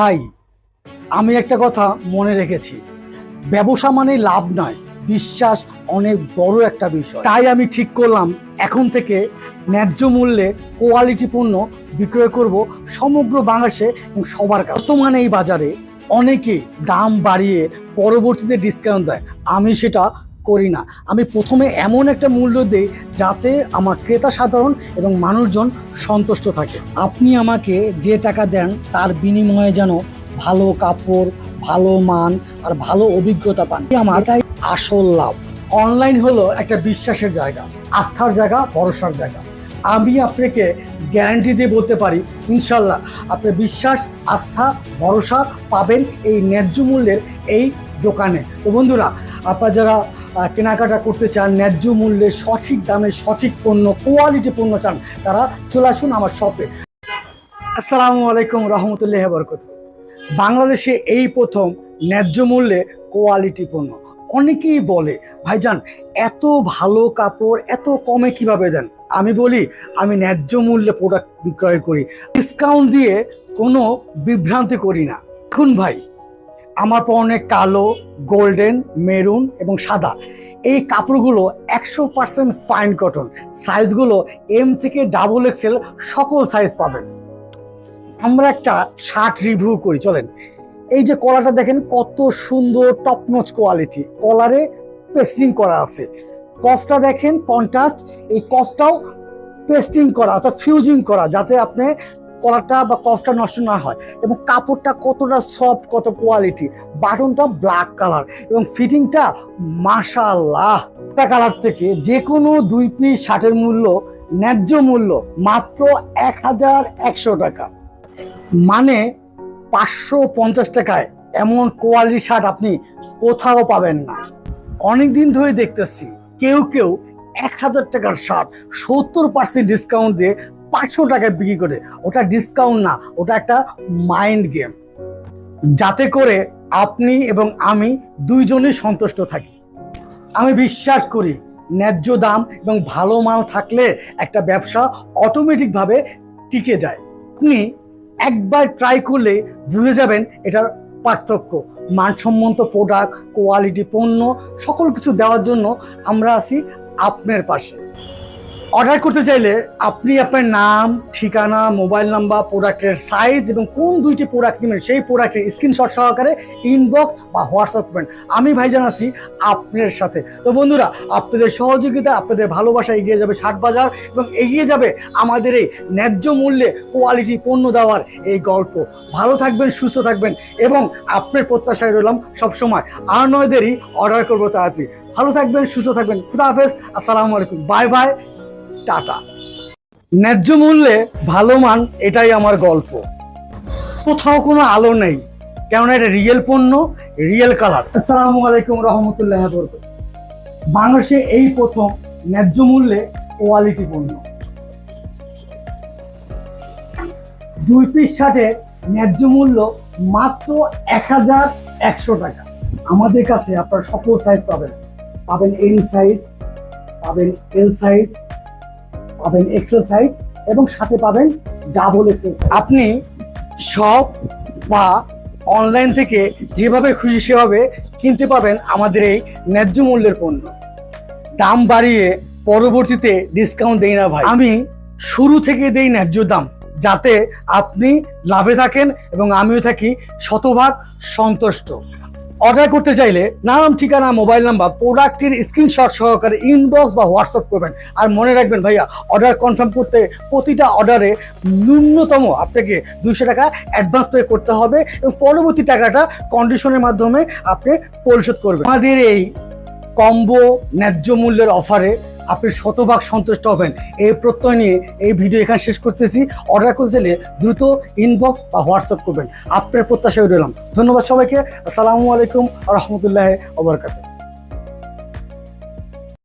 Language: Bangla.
ভাই, আমি একটা কথা মনে রেখেছি। ব্যবসা মানে লাভ নয়, বিশ্বাস অনেক বড় একটা বিষয়। তাই আমি ঠিক করলাম, এখন থেকে ন্যায্য মূল্যে কোয়ালিটি পণ্য বিক্রয় করব সমগ্র বাংলাদেশে এবং সবার কাছে। বর্তমানে এই বাজারে অনেকে দাম বাড়িয়ে পরবর্তীতে ডিসকাউন্ট দেয়। আমি সেটা করি না। আমি প্রথমে এমন একটা মূল্য দিই যাতে আমার ক্রেতা সাধারণ এবং মানুষজন সন্তুষ্ট থাকে। আপনি আমাকে যে টাকা দেন তার বিনিময়ে যেন ভালো কাপড়, ভালো মান আর ভালো অভিজ্ঞতা পান। আমার এটাই আসল লাভ। অনলাইন হলো একটা বিশ্বাসের জায়গা, আস্থার জায়গা, ভরসার জায়গা। আমি আপনাকে গ্যারান্টি দিয়ে বলতে পারি, ইনশাল্লাহ আপনি বিশ্বাস, আস্থা, ভরসা পাবেন এই ন্যায্য মূল্যের এই দোকানে। তো বন্ধুরা, আপনারা যারা কেনাকাটা করতে চান, ন্যায্য মূল্যে সঠিক দামে সঠিক পণ্য কোয়ালিটি পণ্য চান, তারা চলে আসুন আমার শপে আসসালামু আলাইকুম রহমতুল্লাহ বরকত বাংলাদেশে এই প্রথম ন্যায্য মূল্যে কোয়ালিটি পণ্য। অনেকেই বলে, ভাইজান, এত ভালো কাপড় এত কমে কীভাবে দেন? আমি বলি, আমি ন্যায্য মূল্যে প্রোডাক্ট বিক্রয় করি। ডিসকাউন্ট দিয়ে কোনো বিভ্রান্তি করি না। এখন ভাই আমার পরনে কালো গোল্ডেন মেরুন এবং সাদা। এই কাপড়গুলো একশো পার্সেন্ট ফাইন কটন সাইজগুলো এম থেকে ডাবল এক্সেল সকল সাইজ পাবেন। আমরা একটা শার্ট রিভিউ করি, চলেন। এই যে কলাটা দেখেন, কত সুন্দর টপনচ কোয়ালিটি কলারে পেস্টিং করা আছে। কফটা দেখেন কন্ট্রাস্ট এই কফটাও পেস্টিং করা, অর্থাৎ ফিউজিং করা, যাতে আপনি কলারটা বা কফটা নষ্ট না হয় এবং কাপড়টা কতটা সফট কত কোয়ালিটি বাটনটা ব্ল্যাক কালার এবং ফিটিংটা মাশাল্লাহ একটা কালার থেকে যে কোনো দুই পিস শার্টের মূল্য, ন্যায্য মূল্য মাত্র এক হাজার একশো টাকা। মানে পাঁচশো পঞ্চাশ টাকায় এমন কোয়ালিটি শার্ট আপনি কোথাও পাবেন না। অনেক দিন ধরে দেখতেছি, কেউ কেউ এক হাজার টাকার শার্ট সত্তর পার্সেন্ট ডিসকাউন্ট দিয়ে পাঁচশো টাকায় বিক্রি করে। ওটা ডিসকাউন্ট না, ওটা একটা মাইন্ড গেম যাতে করে আপনি এবং আমি দুইজনই সন্তুষ্ট থাকি। আমি বিশ্বাস করি, ন্যায্য দাম এবং ভালো মাল থাকলে একটা ব্যবসা অটোমেটিকভাবে টিকে যায়। আপনি একবার ট্রাই করলে বুঝে যাবেন এটার পার্থক্য। মানসম্মত প্রোডাক্ট কোয়ালিটি পণ্য, সকল কিছু দেওয়ার জন্য আমরা আছি আপনার পাশে। অর্ডার করতে চাইলে আপনি আপনার নাম, ঠিকানা মোবাইল নাম্বার প্রোডাক্টের সাইজ এবং কোন দুইটি প্রোডাক্ট নেবেন সেই প্রোডাক্টের স্ক্রিনশট সহকারে ইনবক্স বা হোয়াটসঅ্যাপ করবেন। আমি ভাইজান আছি আপনার সাথে। তো বন্ধুরা, আপনাদের সহযোগিতা, আপনাদের ভালোবাসা এগিয়ে যাবে ষাট বাজার এবং এগিয়ে যাবে আমাদের এই ন্যায্য মূল্যে কোয়ালিটি পণ্য দেওয়ার এই গল্প। ভালো থাকবেন, সুস্থ থাকবেন এবং আপনার প্রত্যাশায় রইলাম সবসময়। আর নয় দেরি অর্ডার করব তাড়াতাড়ি। ভালো থাকবেন, সুস্থ থাকবেন। খুদা হাফেজ, আসসালামু আলাইকুম। Bye bye tata. ন্যায্য মূল্যে ভালো মান, এটাই আমার গল্প। কোথাও কোনো আলো নেই, কেননা এটা রিয়েল পণ্য, রিয়েল কালার। আসসালামু আলাইকুম রহমতুল্লাহ বাংলাদেশে এই প্রথম ন্যায্য মূল্যে কোয়ালিটি পণ্য। দুই পিস সাথে ন্যায্য মূল্য মাত্র এক হাজার একশো টাকা। আমাদের কাছে আপনার সকল সাইজ পাবেন। পাবেন এম সাইজ পাবেন এল সাইজ পাবেন এক্সেল সাইজ এবং সাথে পাবেন ডাবল এক্সেল আপনি শপ বা অনলাইন থেকে যেভাবে খুশি সেভাবে কিনতে পাবেন আমাদের এই ন্যায্য মূল্যের পণ্য। দাম বাড়িয়ে পরবর্তীতে ডিসকাউন্ট দেই না ভাই। আমি শুরু থেকে দেই ন্যায্য দাম, যাতে আপনি লাভে থাকেন এবং আমিও থাকি, শতভাগ সন্তুষ্ট। অর্ডার করতে চাইলে নাম, ঠিকানা, মোবাইল নাম্বার, প্রোডাক্টের স্ক্রিনশট সহকারে ইনবক্স বা হোয়াটসঅ্যাপ করবেন। আর মনে রাখবেন ভাইয়া, অর্ডার কনফার্ম করতে প্রতিটা অর্ডারে ন্যূনতম আপনাকে দুশো টাকা অ্যাডভান্স পে করতে হবে এবং পরবর্তী টাকাটা কন্ডিশনের মাধ্যমে আপনি পরিশোধ করবেন। আমাদের এই কম্বো ন্যায্য মূল্যের অফারে আপনি শতভাগ সন্তুষ্ট হবেন। এই প্রত্যয় নিয়ে এই ভিডিও এখানে শেষ করতেছি। অর্ডার করতে চাইলে দ্রুত ইনবক্স বা হোয়াটসঅ্যাপ করবেন। আপনার প্রত্যাশায় রইলাম। ধন্যবাদ সবাইকে। আসসালামু আলাইকুম রহমতুল্লাহ ওবরকাত